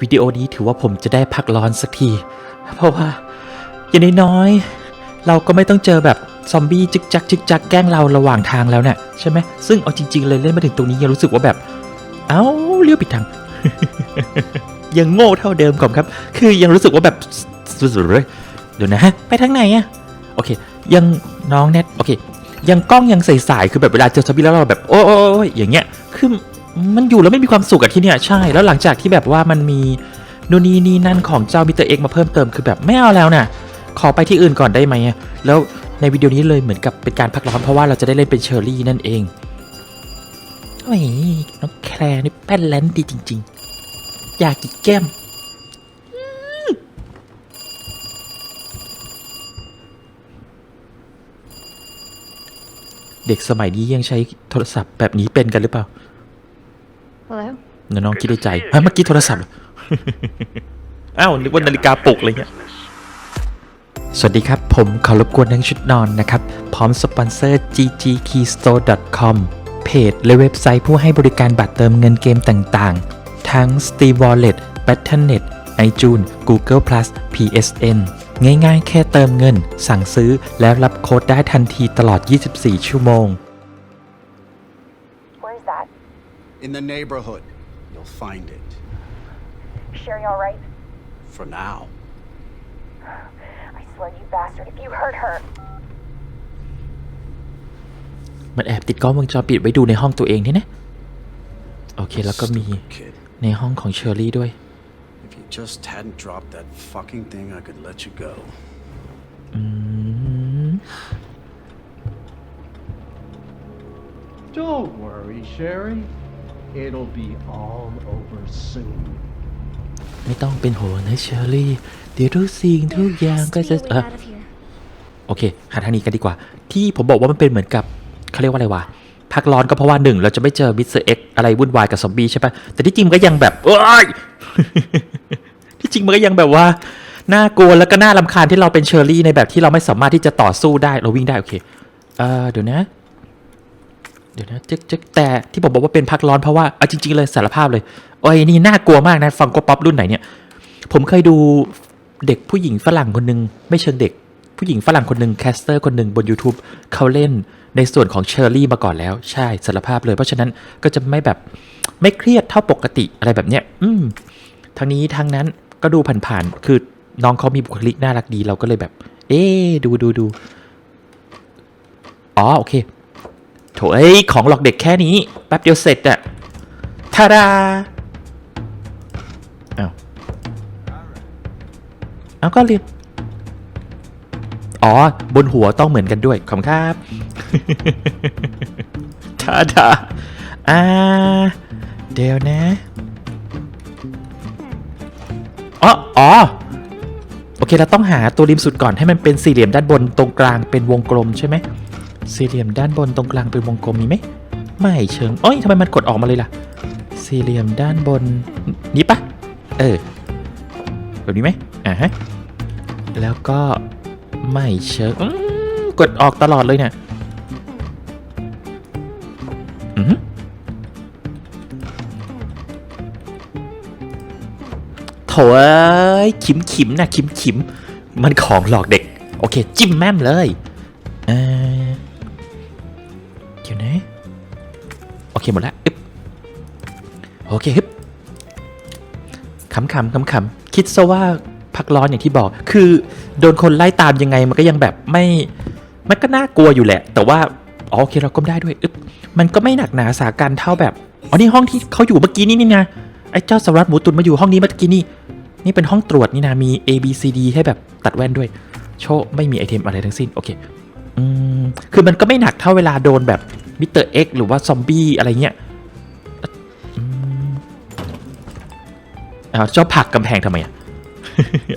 วิดีโอนี้ถือว่าผมจะได้พักร้อนสักที เพราะว่าอย่างน้อยๆเราก็ไม่ต้องเจอแบบซอมบี้จึกจักจึกจักแกล้งเราระหว่างทางแล้วเนี่ยใช่ไหมซึ่งเอาจริง ๆ เลยเล่นมาถึงตรงนี้ยังรู้สึกว่าแบบ เอ้าเลี้ยวผิดทาง ยังโง่เท่าเดิมก่อนครับ คือยังรู้สึกว่าแบบสุดๆเลยเดี๋ยวนะฮะไปทางไหนอะโอเค ยังน้องเน็ตโอเค ยังกล้องยังใสๆคือแบบเวลาเจอซอมบี้แล้วเราแบบ โอ้ยอย่างเงี้ยคือ มันอยู่แล้วไม่มีความสุขอะที่เนี่ยใช่แล้วหลังจากที่แบบว่ามันมีนู่นนี่นี่นั่นของเจ้ามิสเตอร์เอ็กมาเพิ่มเติมคือแบบไม่เอาแล้วน่ะขอไปที่อื่นก่อนได้ไหมแล้วในวิดีโอนี้เลยเหมือนกับเป็นการพักร้อนเพราะว่าเราจะได้เล่นเป็นเชอร์รี่นั่นเองโอ้ยน้องแคลร์นี่แป้นแลนดีจริง ๆ อยากกินแก้มเด็กสมัยนี้ยังใช้โทรศัพท์แบบนี้เป็นกันหรือเปล่า Hello? น้องๆคิดในใจฮะเมื่อกี้โทรศัพท์เหรอ อ้าวนึกว่านาฬิกาปลุกอะไรเงี้ย สวัสดีครับ ผมขอรบกวนทั้งชุดนอนนะครับ พร้อมสปอนเซอร์ ggkeystore.com เพจและเว็บไซต์ผู้ให้บริการบัตรเติมเงินเกมต่างๆ ทั้ง Steam Wallet, Battle.net, iTunes, Google Plus, PSN ง่ายๆ แค่เติมเงิน สั่งซื้อแล้วรับโค้ดได้ทันทีตลอด 24 ชั่วโมง In the neighborhood, you'll find it. Sherry all right? For now. I swear, you bastard, if you hurt her. มันแอบติดกล้องวงจรปิดไว้ดูในห้องตัวเองนี่นะ โอเค แล้วก็มี Stupid kid. ในห้องของเชอร์รี่ด้วย If you just hadn't dropped that fucking thing, I could let you go. อืม Don't worry, Sherry. It'll be all over soon. ไม่ต้องเป็นห่วงนะเชอร์รี่ เดี๋ยวทุกสิ่งทุกอย่างก็จะเออ out of here. โอเค หาทางนี้กันดีกว่า ที่ผมบอกว่ามันเป็นเหมือนกับเขาเรียกว่าอะไรวะพักร้อนก็เพราะว่าหนึ่งเราจะไม่เจอมิสเตอร์เอ็กอะไรวุ่นวายกับซอมบี้ใช่ปะแต่ที่จริงมันก็ยังแบบเอ้ยที่จริงมันก็ยังแบบว่าน่ากลัวแล้วก็น่ารำคาญที่เราเป็นเชอร์รี่ในแบบที่เราไม่สามารถที่จะต่อสู้ได้เราวิ่งได้โอเคเออเดี๋ยวนะ เดี๋ยวนะจึ๊กจึ๊กแต่ที่ผมบอกว่าเป็นพักร้อนเพราะว่าเอาจริง ๆ เลยสารภาพเลยโอ้ยนี่น่ากลัวมากนะฟังก็ป๊อปรุ่นไหนเนี่ย ผมเคยดูเด็กผู้หญิงฝรั่งคนหนึ่งไม่เชิงเด็ก ผู้หญิงฝรั่งคนหนึ่งแคสเตอร์คนหนึ่งบน YouTube เขาเล่นในส่วนของเชอร์รี่มาก่อนแล้วใช่สารภาพเลย เพราะฉะนั้นก็จะไม่แบบไม่เครียดเท่าปกติอะไรแบบเนี้ย อืมทางนี้ทางนั้นก็ดูผ่านๆคือน้องเขามีบุคลิกน่ารักดีเราก็เลยแบบ เอ๊ดูดูดูอ๋อโอเค โถเอ้ยของหลอกเด็กแค่นี้ แป๊บเดียวเสร็จอะทาดาเอ้าเอาก็เรียนอ๋อ บนหัวต้องเหมือนกันด้วย ขอบคุณครับทาดาอ่า เดี๋ยวนะอ๋ออ๋อโอเค เราต้องหาตัวริมสุดก่อนให้มันเป็นสี่เหลี่ยมด้านบนตรงกลางเป็นวงกลมใช่ไหม สี่เหลี่ยมด้านบนตรงกลางเป็นวงกลมมีไหม ไม่เชิงเอ้ยทำไมมันกดออกมาเลยล่ะ สี่เหลี่ยมด้านบนนี้ปะเออแบบนี้ไหมอ่าฮะ แล้วก็ไม่เชิงกดออกตลอดเลยเนี่ยอือหือโถเอ้ยขิมขิมนะขิมขิม มันของหลอกเด็ก โอเค จิ้มแม่มเลย เคฮึบขำขำขำๆคิดซะว่าพักร้อนอย่างที่บอก คือโดนคนไล่ตามยังไงมันก็ยังแบบไม่ มันก็น่ากลัวอยู่แหละ แต่ว่าอ๋อโอเคเราก้มได้ด้วยอึ๊บมันก็ไม่หนักหนาสาการเท่าแบบอ๋อนี่ห้องที่เขาอยู่เมื่อกี้นี่นี่นะไอ้เจ้าสารวัตรหมูตุนมาอยู่ห้องนี้เมื่อกี้นี่นี่เป็นห้องตรวจนี่นะมี A B C D ให้แบบตัดแว่นด้วย โชคไม่มีไอเทมอะไรทั้งสิ้นโอเคอืมคือมันก็ไม่หนักเท่าเวลาโดนแบบมิสเตอร์เอ็กหรือว่าซอมบี้อะไรเงี้ย เจ้าผักกำแพงทำไมอะ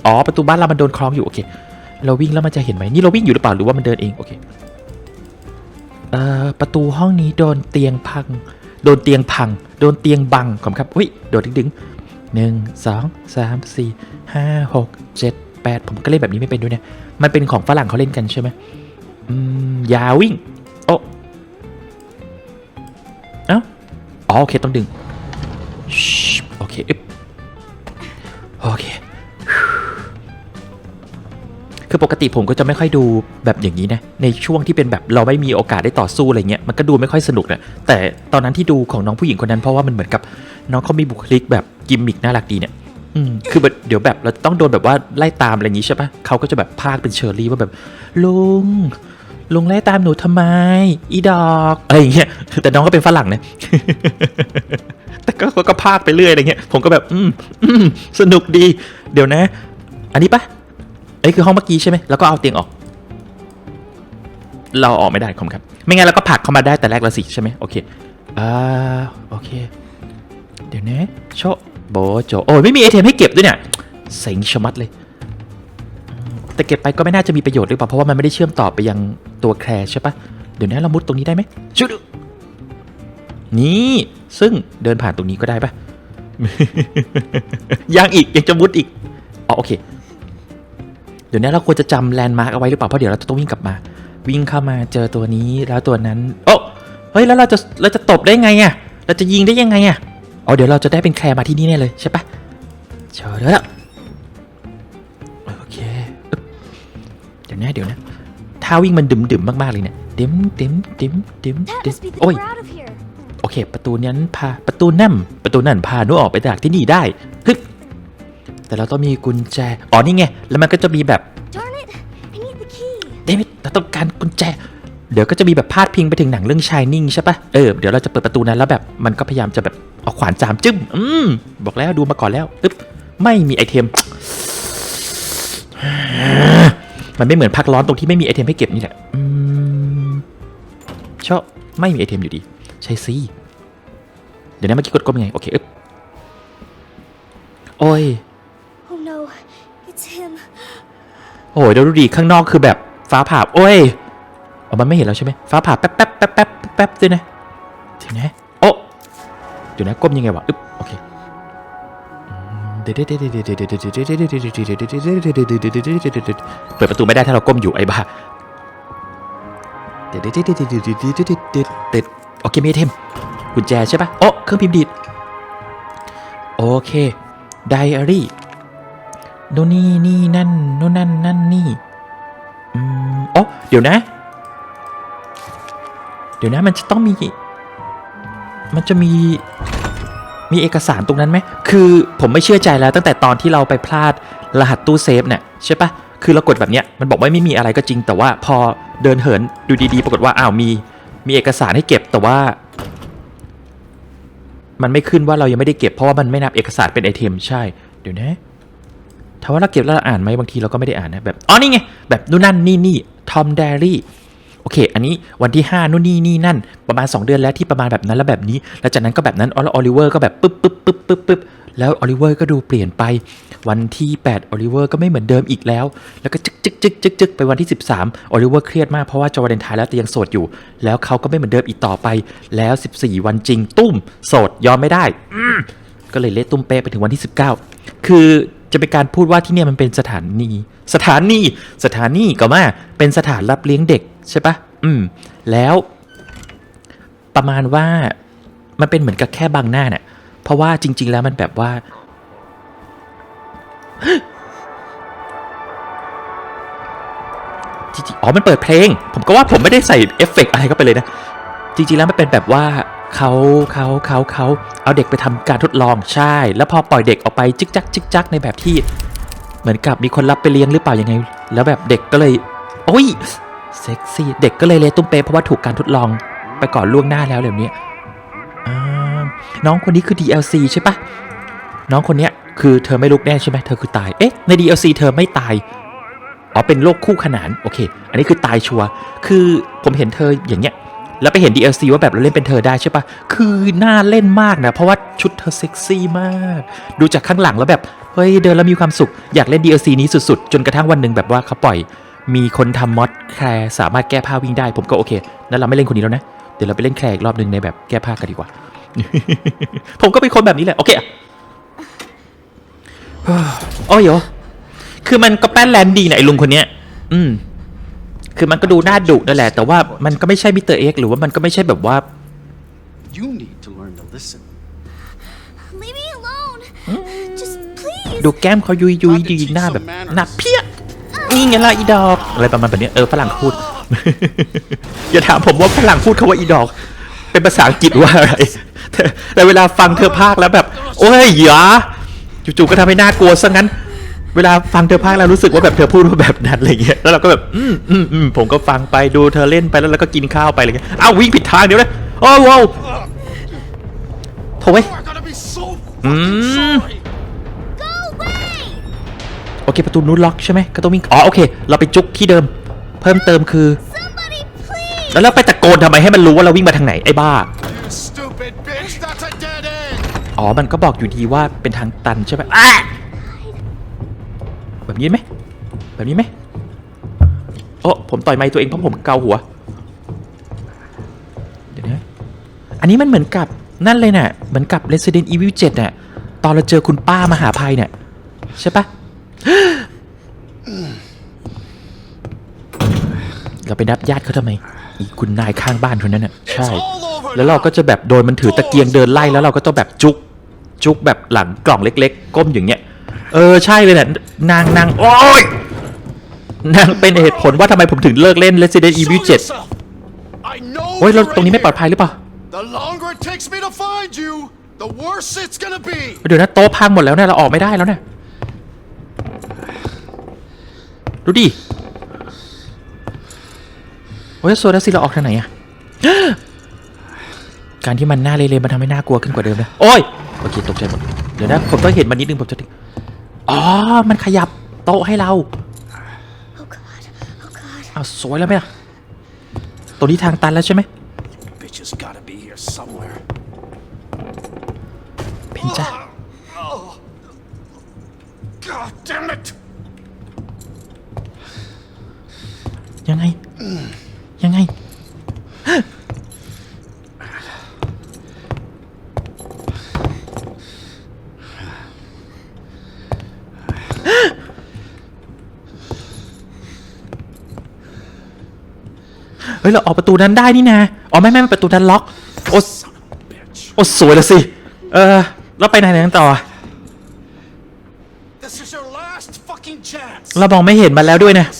อ๋อ ประตูบ้านเรามันโดนคล้องอยู่ โอเค เราวิ่งแล้วมันจะเห็นไหมนี่เราวิ่งอยู่หรือเปล่า หรือว่ามันเดินเอง โอเค เอ่อ ประตูห้องนี้โดนเตียงพัง โดนเตียงพัง โดนเตียงบังขอบครับ อุ้ย โดดดึงๆหนึ่งสองสามสี่ห้าหกเจ็ดแปดผมก็เล่นแบบนี้ไม่เป็นด้วยเนี่ย มันเป็นของฝรั่งเขาเล่นกันใช่ไหมอืมยาวิ่ง โอ้เอ้า อ๋อ โอเค ต้องดึงชิบ โอเค คือปกติผมก็จะไม่ค่อยดูแบบอย่างนี้นะ ในช่วงที่เป็นแบบเราไม่มีโอกาสได้ต่อสู้อะไรเงี้ย มันก็ดูไม่ค่อยสนุกนะแต่ตอนนั้นที่ดูของน้องผู้หญิงคนนั้นเพราะว่ามันเหมือนกับ น้องเขามีบุคลิกแบบกิมมิกน่ารักดีเนี่ยอืมคือแบบเดี๋ยวแบบเราต้องโดนแบบว่าไล่ตามอะไรอย่างนี้ใช่ปะเขาก็จะแบบพากเป็นเชอร์รี่ว่าแบบลุงลุงไล่ตามหนูทำไม อีดอก อะไรอย่างเงี้ยแต่น้องก็เป็นฝรั่งเนะ แต่ก็ก็พากไปเรื่อยอะไรเงี้ยผมก็แบบอืมอืมสนุกดี เดี๋ยวนะ อันนี้ปะอันนี้คือห้องเมื่อกี้ใช่ไหมแล้วก็เอาเตียงออก เราออกไม่ได้ครับครับ ไม่งั้นเราก็ผลักเข้ามาได้แต่แรกละสิใช่ไหมโอเคอ่าโอเค เดี๋ยวนะโชโบโจโอ้ยไม่มีไอเทมให้เก็บด้วยเนี่ยเซ็งชะมัดเลย แต่เก็บไปก็ไม่น่าจะมีประโยชน์หรือเปล่าเพราะว่ามันไม่ได้เชื่อมต่อไปยังตัวแคร์ใช่ปะเดี๋ยวนะเรามุดตรงนี้ได้ไหมชุดนี่ ซึ่งเดินผ่านตรงนี้ก็ได้ปะยังอีกยังจะมุดอีกอ๋อโอเค เดี๋ยวนี้เราควรจะจำแลนด์มาร์กเอาไว้หรือเปล่าเพราะเดี๋ยวเราจะต้องวิ่งกลับมา วิ่งเข้ามาเจอตัวนี้แล้วตัวนั้นโอ้เฮ้ยแล้วเราจะเราจะตบได้ไงอะเราจะยิงได้ยังไงอะอ๋อเดี๋ยวเราจะได้เป็นแคร์มาที่นี่แน่เลยใช่ปะเชิญแล้วโอเคอึ๊บเดี๋ยวนะเดี๋ยวนะท่าวิ่งมันดึมๆมากๆเลยเนี่ยเด็มเด็มเด็มเด็ม That เด็ม must be the โอ้ย เค ประตูนั้นพาประตูนั่นประตูนั่นพาหนูออกไปจากที่นี่ได้ฮึบแต่เราต้องมีกุญแจ อ๋อนี่ไง แล้วมันก็จะมีแบบ Darn it! I need the key. เดวิดเราต้องการกุญแจ เดี๋ยวก็จะมีแบบพาดพิงไปถึงหนังเรื่องชายนิ่งใช่ปะเออ เดี๋ยวเราจะเปิดประตูนั้นแล้วแบบมันก็พยายามจะแบบเอาขวานจามจึ้ม อืม บอกแล้วดูมาก่อนแล้วอึ๊บไม่มีไอเทม มันไม่เหมือนพักร้อนตรงที่ไม่มีไอเทมให้เก็บนี่แหละอืมชอบไม่มีไอเทมอยู่ดี ใช่สิ เดี๋ยวนะเมื่อกี้กดก้มยังไง โอเคอึ๊บโอ้ย Oh no, it's him. โอ้ยเดี๋ยวดูดิข้างนอกคือแบบฟ้าผ่า โอ้ยอ๋อมันไม่เห็นแล้วใช่ไหมฟ้าผ่าแป๊บแป๊บแป๊บแป๊บแป๊บด้วยนะถึงนะโอ้เดี๋ยวนะก้มยังไงวะ อึ๊บ โอเคเปิดประตูไม่ได้ถ้าเราก้มอยู่ไอ้บ้าโอเคมีไอเทมกุญแจใช่ปะโอ้เค รื่องพิมพ์ดีดโอเคไดอารี่โน่นนี่นี่นั่นโน่นนั่นนั่นนี่อืมอ๋อเดี๋ยวนะ เดี๋ยวนะมันจะต้องมี มันจะมีมีเอกสารตรงนั้นไหม คือผมไม่เชื่อใจแล้วตั้งแต่ตอนที่เราไปพลาดรหัสตู้เซฟเนี่ยใช่ปะคือเรากดแบบเนี้ยมันบอกว่าไม่มีอะไรก็จริง แต่ว่าพอเดินเหินดูดีๆ ปรากฏว่าอ้าวมี มีเอกสารให้เก็บแต่ว่า มันไม่ขึ้นว่าเรายังไม่ได้เก็บเพราะว่ามันไม่นับเอกสารเป็นไอเทมใช่ เดี๋ยวนะถามว่าเราเก็บแล้วเราอ่านไหมบางทีเราก็ไม่ได้อ่านนะแบบอ๋อนี่ไงแบบนู่นนั่นนี่นี่ทอมเดลี่โอเค อันนี้วันที่ 5 นู่นนี่นี่นั่น ประมาณ 2 เดือนแล้วที่ประมาณแบบนั้นแล้วแบบนี้ แล้วจากนั้นก็แบบนั้นอ๋อแล้วออลิเวอร์ก็แบบปึ๊บปึ๊บปึ๊บปึ๊บปึ๊บ แล้วออลิเวอร์ก็ดูเปลี่ยนไป วันที่8ออลิเวอร์ก็ไม่เหมือนเดิมอีกแล้ว แล้วก็จึกจึกจึกจึกจึกไปวันที่ 13ออลิเวอร์เครียดมากเพราะว่าจอวาเลนไทน์แล้วแต่ยังโสดอยู่ แล้วเขาก็ไม่เหมือนเดิมอีกต่อไป แล้ว 14 วันจริงตุ้มโสดยอมไม่ได้ก็เลยเละตุ้มเป๊ะไปถึงวันที่ 19 คือจะเป็นการพูดว่าที่เนี่ยมันเป็นสถานี สถานี สถานีก็มาเป็นสถานรับเลี้ยงเด็กใช่ปะอืม แล้ว ประมาณว่ามันเป็นเหมือนกับแค่บางหน้าเนี่ย ราะว่าจริง ๆ แล้วมันแบบว่า จริงๆอ๋อ มันเปิดเพลง ผมก็ว่าผมไม่ได้ใส่เอฟเฟกต์อะไรเข้าไปเลยนะ จริง ๆ แล้วมันเป็นแบบว่าเขาเขาเขาเขาเอาเด็กไปทำการทดลองใช่ แล้วพอปล่อยเด็กออกไปจิกจักจิกจักในแบบที่ เหมือนกับมีคนรับไปเลี้ยงหรือเปล่ายังไง แล้วแบบเด็กก็เลย โอ้ยเซ็กซี่เด็กก็เลยเลยตุ้มเปเพราะว่าถูกการทดลองไปก่อนล่วงหน้าแล้วแบบนี้อ่า น้องคนนี้คือ DLC ใช่ปะน้องคนเนี้ยคือเธอไม่ลุกแน่ใช่ไหมเธอคือตาย เอ๊ะ ใน DLC เธอไม่ตาย อ๋อ เป็นโรคคู่ขนาน โอเค อันนี้คือตายชัว คือผมเห็นเธออย่างเงี้ย แล้วไปเห็น DLC ว่าแบบเราเล่นเป็นเธอได้ใช่ปะคือน่าเล่นมากนะ เพราะว่าชุดเธอเซ็กซี่มาก ดูจากข้างหลังแล้วแบบ เฮ้ย เดินแล้วมีความสุข อยากเล่น DLC นี้สุดๆ จนกระทั่งวันหนึ่งแบบว่าเขาปล่อย มีคนทำมอดแคร์สามารถแก้ผ้าวิ่งได้ ผมก็โอเค นั้นเราไม่เล่นคนนี้แล้วนะ เดี๋ยวเราไปเล่นแคร์อีกรอบหนึ่งในแบบแก้ผ้ากันดีกว่า ผมก็เป็นคนแบบนี้แหละ โอเคอะโอ้ยโยคือมันก็แป้นแลนด์ดีนะไอ้ลุงคนเนี้ย อืม คือมันก็ดูน่าดุนั่นแหละ แต่ว่ามันก็ไม่ใช่มิสเตอร์เอ็กหรือว่ามันก็ไม่ใช่แบบว่า You need to learn to listen. Leave me alone. Just please. ดูแก้มเขายุยยุยดีหน้าแบบหน้าเพี้ยนี่ไงล่ะอีดอก อะไรประมาณแบบเนี้ยเออฝรั่งพูด อย่าถามผมว่าฝรั่งพูดคาว่าอีดอก เป็นภาษาอังกฤษว่าอะไรแต่แต่เวลาฟังเธอพากแล้วแบบ โอ้ยหยาจู่ๆก็ทำให้น่ากลัวซะงั้น เวลาฟังเธอพากแล้วรู้สึกว่าแบบเธอพูดว่าแบบนั้นอะไรเงี้ยแล้วเราก็แบบอืมอืมอืมผมก็ฟังไปดูเธอเล่นไปแล้วเราก็กินข้าวไปอะไรเงี้ยอ้าววิ่งผิดทางเดี๋ยวนะโอ้โหโถ่เว้ย We're gonna be so Mm. sorry. Go away! โอเคประตูนู้นล็อกใช่ไหมก็ต้องวิ่งอ๋อโอเค เราไปจุกที่เดิม เพิ่มเติมคือ Somebody, please! แล้วเราไปตะโกนทำไมให้มันรู้ว่าเราวิ่งมาทางไหนไอ้บ้า อ๋อ มันก็บอกอยู่ดีว่าเป็นทางตันใช่ไหมอะแบบนี้ไหมแบบนี้ไหมโอ้ผมต่อยไม้ตัวเองเพราะผมเกาหัว เดี๋ยวนะอันนี้มันเหมือนกับนั่นเลยน่ะ เหมือนกับ Resident Evil 7น่ะ ตอนเราเจอคุณป้ามหาภัยเนี่ยใช่ปะเราไปนับญาติเขาทำไม คุณนายข้างบ้านคนนั้นน่ะใช่ It's all over แล้วเราก็จะแบบโดนมันถือตะเกียงเดินไล่แล้วเราก็ต้องแบบจุก จุกแบบหลังกล่องเล็ก ๆ ก้มอย่างเงี้ย เออใช่เลยแหละนางนางโอ้ยนางเป็นเหตุผลว่าทำไมผมถึงเลิกเล่น Resident Show Evil 7 yourself. I know โอ้ยเรา you're ตรงนี้ in ไม่ปลอด here. ภัยหรือเปล่า The longer it takes me to find you, the worse it's gonna be. เดี๋ยวนะโต๊ะพังหมดแล้วเนี่ยเราออกไม่ได้แล้วเนี่ยดูดิ โอ้ยโซดาซิเราออกทางไหนอะการที่มันหน้าเละๆมันทำให้น่ากลัวขึ้นกว่าเดิมนะโอ้ยโอเคตกใจหมดเดี๋ยวนะผมต้องเห็นมันนิดนึงผมจะถึงอ๋อ มันขยับโต๊ะให้เรา Oh god, oh god. เอาวสวยแล้วไหมล่ะตรงนี้ทางตันแล้วใช่ไหม Bitches gotta be here somewhere. เพนจ้า God damn it! ยังไง ยังไง เฮ้ย เราออกประตูนั้นได้นี่นะอ๋อไม่ไม่ไม่ประตูนั้นล็อก โอ้ส Bitch. โอ้สวยแล้วสิ เออ แล้วไปไหนไหนกันต่อ This is your last fucking chance. เรามองไม่เห็นมันแล้วด้วยนะ Yourself. Now!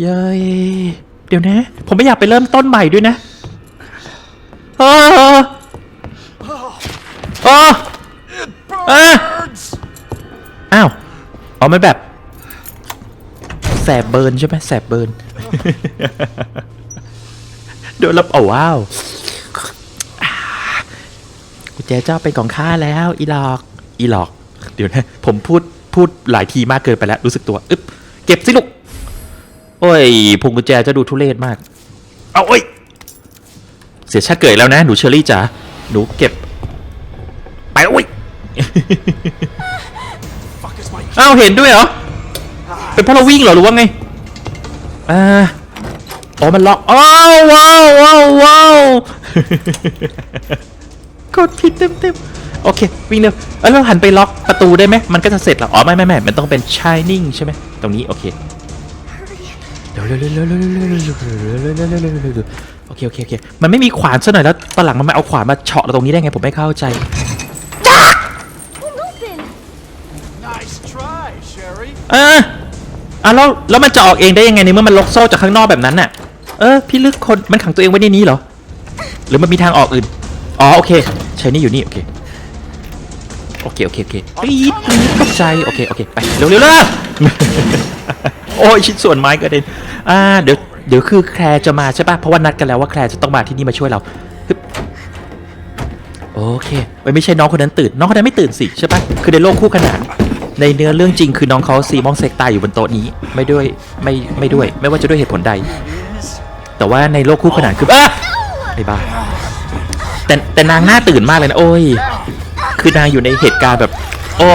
เย้ยเดี๋ยวนะ ผมไม่อยากไปเริ่มต้นใหม่ด้วยนะเออเออ It Ah! burns! อ้าวเอามันแบบ แสบเบิร์นใช่ไหมแสบเบิร์นโดนรับเอาว้าวกุญแจเจ้าเป็นของข้าแล้ว อีหลอก อีหลอก เดี๋ยวนะ ผมพูดพูดหลายทีมากเกินไปแล้ว รู้สึกตัว อึ๊บ เก็บสิลูก โอ้ยพวงกุญแจจะดูทุเรศมาก เอาโอ้ย เสียชาติเกิดแล้วนะ หนูเชอรี่จ๋า หนูเก็บ ไปโอ้ย Fuck is my อ้าวเห็นด้วยเหรอ เป็นเพราะเราวิ่งเหรอหรือว่าไง อ่า อ๋อ มันล็อกอ้าวว้าวว้าวว้าวกดผิดเต็มเต็มๆโอเค วิ่งเร็วเอ้ยเราหันไปล็อกประตูได้ไหมมันก็จะเสร็จแล้วอ๋อ ไม่ไม่ไม่มันต้องเป็น shining ใช่ไหมตรงนี้ โอเค เร็วเร็วเร็วเร็วเร็วเร็วเร็วเร็วเร็วเร็วเร็วโอเคโอเคโอเคมันไม่มีขวานซะหน่อยแล้วตอนหลังมันไมาเอาขวานมาเฉาะเราตรงนี้ได้ไงผมไม่เข้าใจ Won't open! nice try, Sherry. เอออะแล้วแล้วมันจะออกเองได้ยังไงในเมื่อมันล็อกโซ่จากข้างนอกแบบนั้นน่ะเออพี่ลึกคนมันขังตัวเองไว้ในนี้เหรอหรือมันมีทางออกอื่นอ๋อโอเคใช้นี่อยู่นี่โอเคโอเคโอเคโอเคปี๊ดปี๊ดตกใจโอเคโอเคไปเร็วเร็วเร็ว โอ้ยชิ้นส่วนไม้กระเด็นอ่าเดี๋ยวเดี๋ยวคือแคร์จะมาใช่ปะเพราะว่านัดกันแล้วว่าแคร์จะต้องมาที่นี่มาช่วยเราโอเคไม่ใช่น้องคนนั้นตื่น น้องคนนั้นไม่ตื่นสิใช่ปะคือในโลกคู่ขนานในเนื้อเรื่องจริงคือน้องเขาซีมองเซกตายอยู่บนโต๊ะนี้ ไม่ด้วยไม่ไม่ด้วย ไม่ว่าจะด้วยเหตุผลใด แต่ว่าในโลกคู่ขนานคืออะไอ้บ้าแต่แต่นางหน้าตื่นมากเลยนะโอ้ย คือนางอยู่ในเหตุการณ์แบบอ๋อ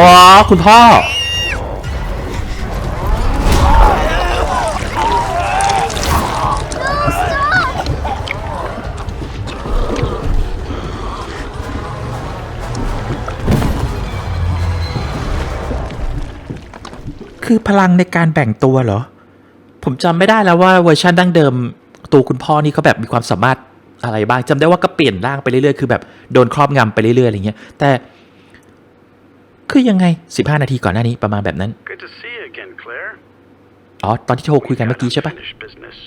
คุณพ่อ คือพลังในการแบ่งตัวเหรอ ผมจำไม่ได้แล้วว่าเวอร์ชันดั้งเดิม ตัวคุณพ่อนี่เขาแบบมีความสามารถอะไรบ้างจำได้ว่าก็เปลี่ยนร่างไปเรื่อยๆ คือแบบโดนครอบงำไปเรื่อยๆอะไรเงี้ย แต่คือยังไง 15 นาทีก่อนหน้านี้ประมาณแบบนั้น Good to see you again, Claire? อ๋อ ตอนที่โทรคุยกันเมื่อกี้ใช่ปะ Unfinished business.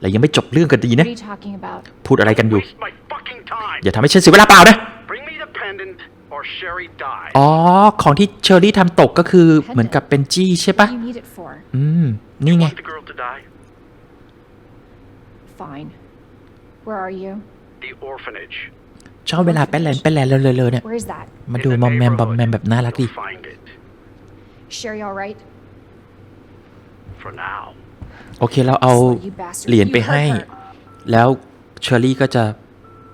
แล้วยังไม่จบเรื่องกันดี What นะ are you talking about? พูดอะไรกันอยู่ Waste my fucking time. อย่าทำให้ฉันเสียเวลาเปล่านะ Bring me the pendant or Sherry dies. อ๋อ ของที่เชอรี่ทำตกก็คือเหมือนกับเป็นจี้ใช่ปะ What do you need it for? อืม นี่ไง Want the girl to die? Fine. Where are you? The orphanage. ชอบเวลาแป้นแลนแป้นแลนเลยเลยๆเนี่ย Where's that? มา In ดู the มอมแมมบอม neighborhood. แมมแบบน่ารักดี You'll Find it. Sherry all right? For now. โอเคเราเอา Slow, you bastard. เหรียญไป You hurt ให้ her. แล้วเชอรี่ก็จะ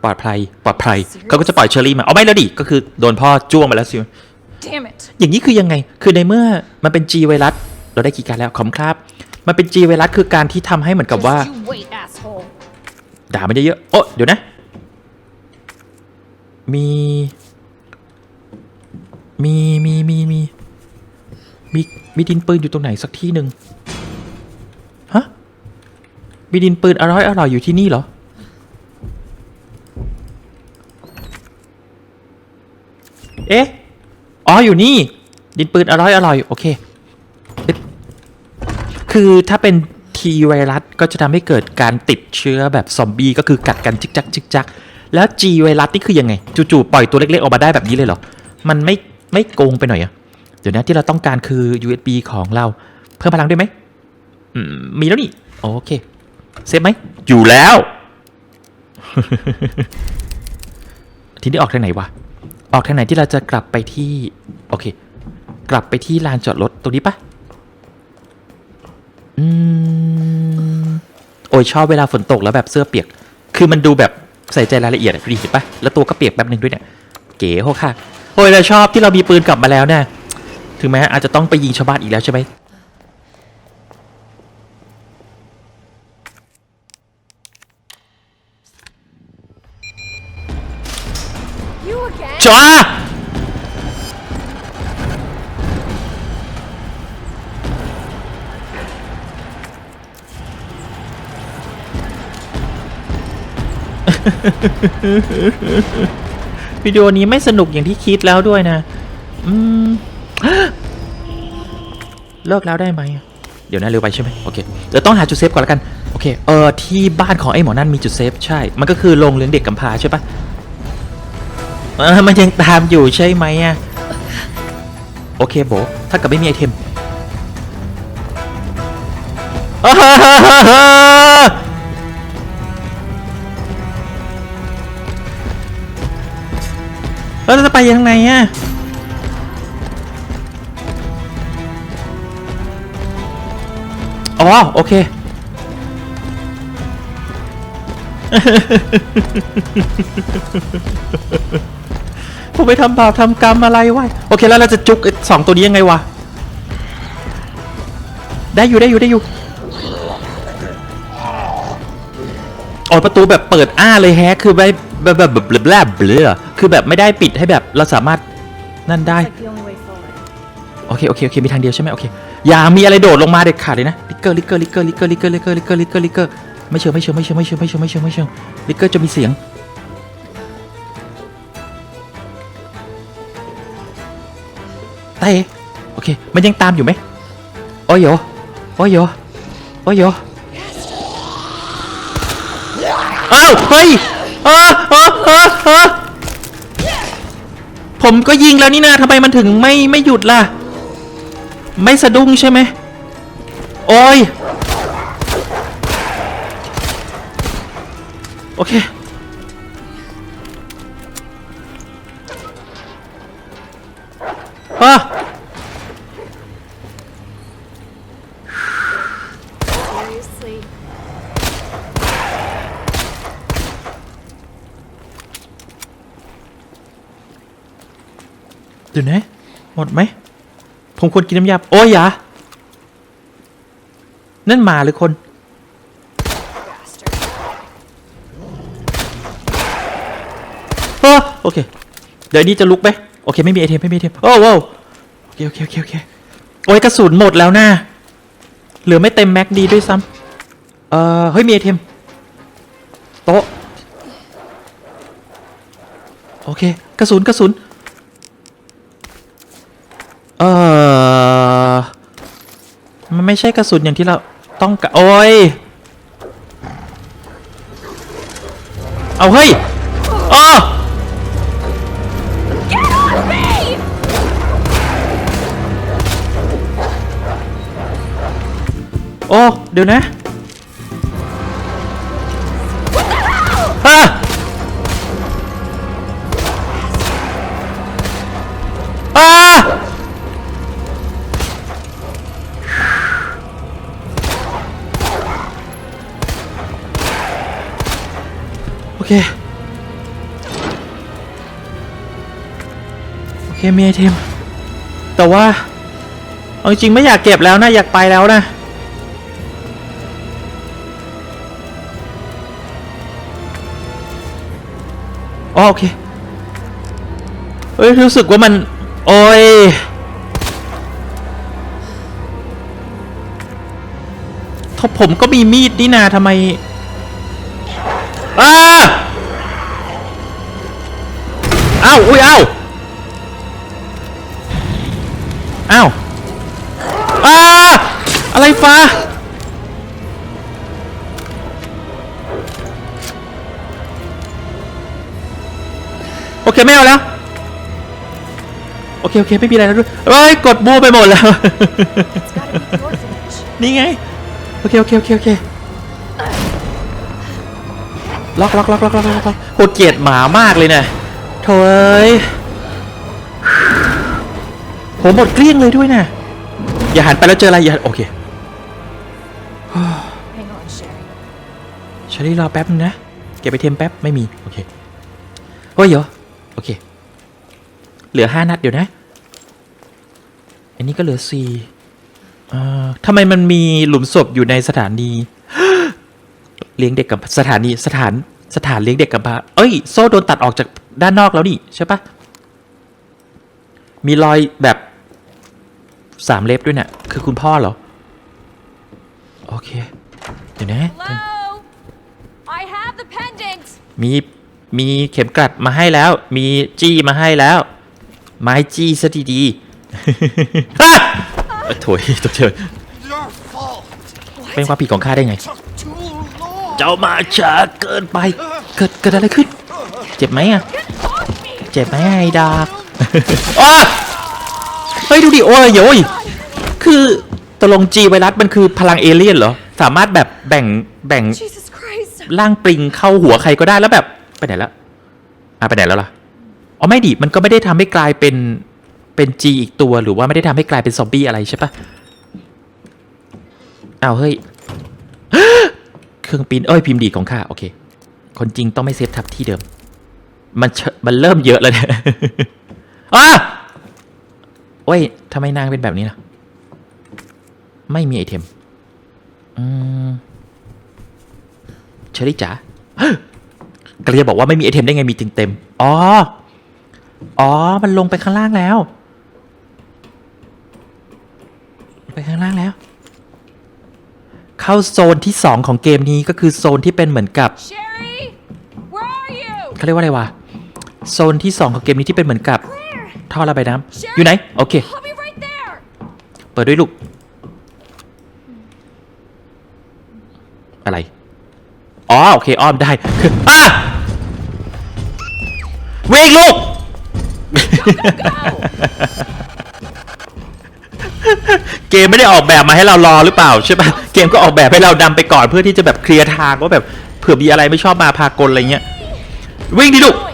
ปลอดภัยปลอดภัย Serious? เขาก็จะปล่อยเชอรี่มาเอาไม่แล้วดิก็คือโดนพ่อจ้วงมาแล้วสิ Damn it. อย่างนี้คือยังไง คือในเมื่อมันเป็น G ไวรัสเราได้กี่การแล้วขอบคุณครับ มันเป็น G ไวรัสคือการที่ทำให้เหมือนกับว่า Just you wait, asshole. ด่ามันเยอะๆโอ้เดี๋ยวนะ มี มีมีมีมีมีมีดินปืนอยู่ตรงไหนสักที่หนึ่งฮะมีดินปืนอร่อยอร่อยอยู่ที่นี่เหรอ เอ๊ะ อ๋อ อยู่นี่ ดินปืนอร่อยอร่อย โอเค คือถ้าเป็นทีไวรัสก็จะทำให้เกิดการติดเชื้อแบบซอมบี้ก็คือกัดกันจิกจักจิกจัก แล้ว G ไวรัสนี่คือยังไง จู่ๆปล่อยตัวเล็กๆออกมาได้แบบนี้เลยเหรอ มันไม่ไม่โกงไปหน่อยอะเดี๋ยวนะที่เราต้องการคือ USB ของเรา เพิ่มพลังได้ไหมมมีแล้วนี่ โอเค เซฟไหม อยู่แล้ว ทีนี้ออกทางไหนวะ ออกทางไหนที่เราจะกลับไปที่โอเค กลับไปที่ลานจอดรถตรงนี้ปะอืมโอ้ยชอบเวลาฝนตกแล้วแบบเสื้อเปียก คือมันดูแบบใส่ใจรายละเอียดอะดีเห็นปะแล้วตัวก็เปียกแป๊บหนึ่งด้วยเนี่ย เก๋โหค่ะโอ้ยเราชอบที่เรามีปืนกลับมาแล้วเนี่ยถึงแม้อาจจะต้องไปยิงชาวบ้านอีกแล้วใช่ไหม จ้าวิดีโอนี้ไม่สนุกอย่างที่คิดแล้วด้วยนะ อืม เลิกแล้วได้ไหม เดี๋ยวนะเร็วไปใช่ไหมโอเคเดี๋ยวต้องหาจุดเซฟก่อนแล้วกัน โอเค เออที่บ้านของไอ้หมอนั่นมีจุดเซฟ ใช่ มันก็คือโรงเลี้ยงเด็กกำพร้าใช่ปะ เออมันยังตามอยู่ใช่ไหมอะโอเคโบถ้ากับไม่มีไอเทมอ้าฮ่าฮ่าฮ่าฮ่าแล้วเราจะไปยังไงอะอ๋อโอเค ผมไปทำบาปทำกรรมอะไรวะโอเคแล้วเราจะจุกสองตัวนี้ยังไงวะได้อยู่ได้อยู่ได้อยู่อ๋อประตูแบบเปิดอ้าเลยแฮะคือแบบแบบแบบแบบแบบแบบเบลอคือแบบไม่ได้ปิดให้แบบเราสามารถนั่นได้โอเคโอเคโอเคมีทางเดียวใช่ไหมโอเคอย่ามีอะไรโดดลงมาเด็ดขาดเลยนะลิกเกอร์ลิกเกอร์ลิกเกอร์ลิกเกอร์ลิกเกอร์ลิกเกอร์ลิกเกอร์ลิกเกอร์ลิกเกอร์ไม่เชื่อไม่เชื่อไม่เชื่อไม่เชื่อไม่เชื่อไม่เชื่อไม่เชื่อลิกเกอร์จะมีเสียง เต้โอเค มันยังตามอยู่ไหมโอ้ยโยโอ้ยโยโอ้ยโยอ้าเฮ้ยเออเออเออเออผมก็ยิงแล้วนี่นาทำไมมันถึงไม่ไม่หยุดล่ะ ไม่สะดุ้งใช่ไหมโอ้ย โอเค หมดไหม ผมควรกินน้ำยา โอ้ยอย่านั่นหมาหรือคนอโอเค เดี๋ยวนี้จะลุกไหมโอเค ไม่มีไอเทม ไม่มีไอเทม โอ้โว้วโอเค โอเค โอเค โอเค โอ้ยกระสุนหมดแล้วนะเหลือไม่เต็มแม็กดีด้วยซ้ำเออเฮ้ย มีไอเทม โต๊ะ โอเค กระสุน กระสุน เออมันไม่ใช่กระสุนอย่างที่เราต้องกะโอ้ย เอาเฮ้ยอ๋อโอ้ เดี๋ยวนะ โอเมีไอเทม แต่ว่า เอาจริงไม่อยากเก็บแล้วนะ อยากไปแล้วนะอ๋อโอเคเฮ้ย รู้สึกว่ามัน โอ้ยทบผมก็มีมีดนี่นาทำไมอ้าอ้าว อุ้ยอ้าว อ้าวอ้าอะไรฟ้า โอเคไม่เอาแล้ว โอเค โอเค ไม่มีอะไรแล้วด้วยเอ้ย กดบูไปหมดแล้ว It's gotta be the orphanage. นี่ไง โอเค โอเค โอเค โอเคล็อกล็อกล็อกล็อกล็อกล็อกล็อกโหดเกลียดหมามากเลยเนี่ยโถ่เอ้ย ผมหมดเกลี้ยงเลยด้วยนะอย่าหันไปแล้วเจออะไรอย่าโอเค Hang on, Sherry. ชาลีรอแป๊บนึงนะ เก็บไปเทมแป๊บ ไม่มี โอเคเฮ้ยเดี๋ยวโอเค เหลือห้านัดเดี๋ยวนะ อันนี้ก็เหลือสี่อ่าทำไมมันมีหลุมศพอยู่ในสถานี เลี้ยงเด็กกับสถานีสถานสถานเลี้ยงเด็กกับพร้าเอ้ย โซ่โดนตัดออกจากด้านนอกแล้วนี่ใช่ปะมีรอยแบบ สามเล็บด้วยเนี่ยคือคุณพ่อเหรอ โอเค เดี๋ยวนะ Hello? I have the pendant. มีมีเข็มกลัดมาให้แล้ว มีจี้มาให้แล้ว ไม้จี้ซะดีๆอะเอ้ยโถยตัวเธอ Your fault. เป็นความผิดของข้าได้ไง Took too long. เจ้ามาช้าเกินไป เกิดเกิดอะไรขึ้น เจ็บไหมอะ Get off me! เจ็บไหมไอ้ดาบอ้า เฮ้ย ดูดิ โอ้ยโยยคือตกลงจีไวรัสมันคือพลังเอเลี่ยนเหรอ สามารถแบบแบ่งแบ่งร่างปลิงเข้าหัวใครก็ได้แล้วแบบ ไปไหนแล้วอะไปไหนแล้วล่ะอ๋อไม่ดิมันก็ไม่ได้ทำให้กลายเป็นเป็นจีอีกตัวหรือว่าไม่ได้ทำให้กลายเป็นซอมบี้อะไรใช่ปะเอาเฮ้ยเครื่องปริ้นเอ้ยพิมพ์ดีของข้าโอเค คนจริงต้องไม่เซฟทับที่เดิม มันมันเริ่มเยอะแล้วเนี่ยอ้า โอ้ยทำไมนางเป็นแบบนี้ล่ะ ไม่มีไอเทมอืมเชอรี่จ๋าก็เลยจะบอกว่าไม่มีไอเทมได้ไงมีเต็มเต็มๆอ๋อ อ๋อ มันลงไปข้างล่างแล้ว ไปข้างล่างแล้ว เข้าโซนที่สองของเกมนี้ก็คือโซนที่เป็นเหมือนกับ Sherry? Where are you? เขาเรียกว่าอะไรวะ โซนที่สองของเกมนี้ที่เป็นเหมือนกับ Claire! ท่อระบายน้ำ Sherry? อยู่ไหน โอเค I'll be right there! เปิดด้วยลูก อะไร อ๋อ โอเค อ้อมได้คืออะวิ่งลูก เกมไม่ได้ออกแบบมาให้เรารอหรือเปล่าใช่ปะเกมก็ออกแบบให้เราดำไปก่อนเพื่อที่จะแบบเคลียร์ทางว่าแบบเผื่อมีอะไรไม่ชอบมาพากลอะไรเงี้ย วิ่งดิลูก Going.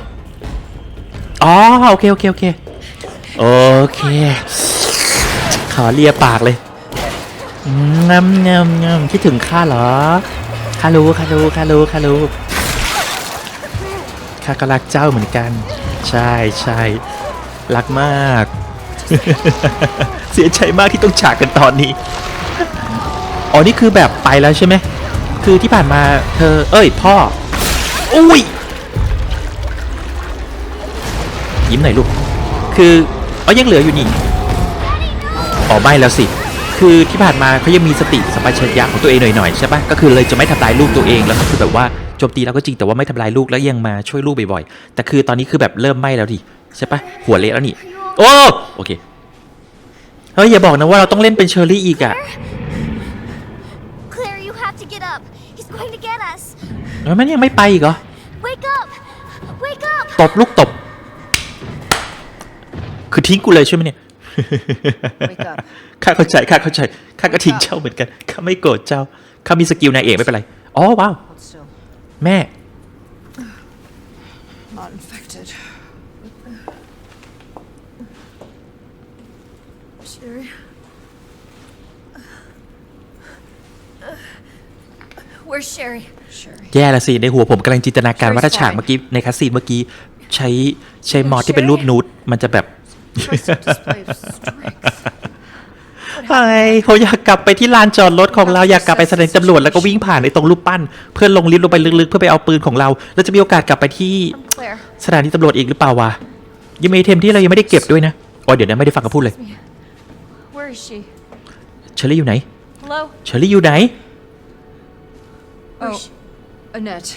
อ๋อ โอเค โอเค โอเค โอเค ขอเลียปากเลยงำงำงำคิดถึงข้าเหรอข้ารู้ข้ารู้ข้ารู้ข้ารู้ข้าก็รักเจ้าเหมือนกัน ใช่ใช่รักมาก เสียใจมากที่ต้องจากกันตอนนี้ อ๋อนี่คือแบบไปแล้วใช่ไหม คือที่ผ่านมาเธอ เอ้ยพ่อ อุ้ย ยิ้มหน่อยลูก คือ อ๋อยังเหลืออยู่นี่อ๋อไม่แล้วสิ คือที่ผ่านมาเขายังมีสติสัมปชัญญะของตัวเองหน่อยๆใช่ปะก็คือเลยจะไม่ทำลายลูกตัวเองแล้วก็คือแบบว่าโจมตีเราก็จริงแต่ว่าไม่ทำลายลูกแล้วยังมาช่วยลูกบ่อยๆแต่คือตอนนี้คือแบบเริ่มไหม้แล้วดิใช่ปะหัวเละแล้วนี่โอ้โอเคเฮ้ยอย่าบอกนะว่าเราต้องเล่นเป็นเชอร์รี่อีกอะ to get up. He's going to get us. แล้วมันยังไม่ไปอีกเหรอ Wake up! Wake up! ตบลูกตบ คือทิ้งกูเลยใช่ไหมเนี่ย Wake up. ข้าเข้าใจข้าเข้าใจข้าก็ทิ้งเจ้าเหมือนกันข้าไม่โกรธเจ้าข้ามีสกิลนายเอกไม่เป็นไรอ๋อว้าว Hold still. แม่ Not infected. Sherry. Where's Sherry? Sherry. แย่ละสิในหัวผมกำลังจินตนาการว่าถ้าฉากเมื่อกี้ในคัสซีนเมื่อกี้ ใช้ใช้มอสที่เป็นรูปนูดมันจะแบบ Impressive display of strength. ไอ้เขาอยากกลับไปที่ลานจอดรถของเราอยากกลับไปสถานีตำรวจแล้วก็วิ่งผ่านไอ้ตรงรูปปั้น เพื่อลงลิฟต์ลงไปลึกๆ เพื่อไปเอาปืนของเรา แล้วจะมีโอกาสกลับไปที่ I'm Claire. สถานีตำรวจอีกหรือเปล่าวะยังมีไอเทมที่เรายังไม่ได้เก็บด้วยนะอ๋อเดี๋ยวนะไม่ได้ฟังเขาพูดเลย Where is she? เชอรี่อยู่ไหน Hello? เชอรี่อยู่ไหน Oh, Annette.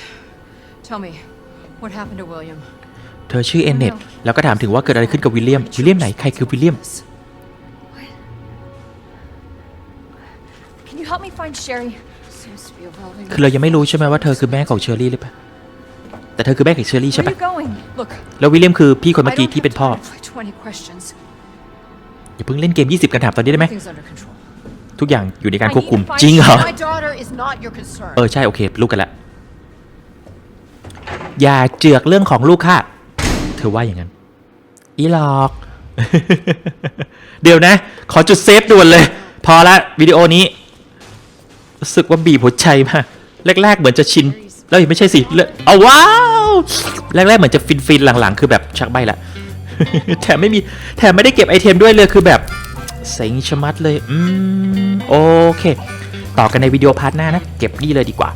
Tell me, what happened to William? เธอชื่อเอนเน็ตแล้วก็ถามถึงว่าเกิดอะไรขึ้นกับวิลเลียม วิลเลียมไหน ใครคือวิลเลียม Can you help me find Sherry? Seems to be evolving. คือเรายังไม่รู้ใช่ไหมว่าเธอคือแม่ของเชอรี่หรือเปล่า แต่เธอคือแม่ของเชอรี่ Where ใช่ are ปะ you going? Look, แล้ววิลเลียมคือพี่คน I เมื่อกี้ don't ที่ have เป็นพ่อ time for like 20 questions. อย่าเพิ่งเล่นเกม 20 กันถามตอนนี้ได้ไหม Everything's under control. ทุกอย่างอยู่ในการ I ควบคุม need to find จริงเหรอ My daughter is not your concern. เออใช่โอเครู้กันแล้วอย่าเจือกเรื่องของลูกค่ะ เธอว่าอย่างนั้น อีหลอก เดี๋ยวนะ ขอจุดเซฟด่วนเลย พอละวิดีโอนี้รู้สึกว่าบีบหัวใจมากแรก ๆ เหมือนจะชิน แล้วไม่ใช่สิเลอาว้าว แรก ๆ เหมือนจะฟินฟินๆหลัง ๆ คือแบบชักใบละแถมไม่มีแถมไม่ได้เก็บไอเทมด้วยเลยคือแบบเซ็งชะมัดเลย อืม โอเค ต่อกันในวิดีโอพาร์ทหน้านะ เก็บนี่เลยดีกว่า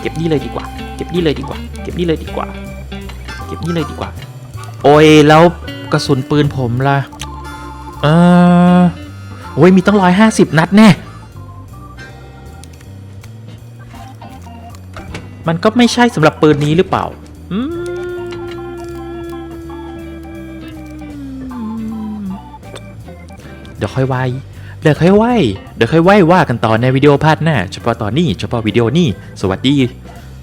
เก็บนี่เลยดีกว่า เก็บนี่เลยดีกว่า เก็บนี่เลยดีกว่า เก็บนี่เลยดีกว่า โอ้ยแล้วกระสุนปืนผมล่ะ เออโอ้ยมีตั้งร้อยห้าสิบนัดแน่ มันก็ไม่ใช่สำหรับปืนนี้หรือเปล่า อืมเดี๋ยวค่อยไว้ เดี๋ยวค่อยไว้ เดี๋ยวค่อยไว้ว่ากันต่อในวิดีโอพาร์ทหน้า เฉพาะตอนนี้ เฉพาะวิดีโอนี้ สวัสดี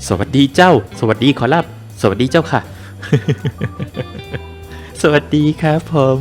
สวัสดีเจ้า สวัสดีขอรับ สวัสดีเจ้าค่ะ สวัสดีครับผม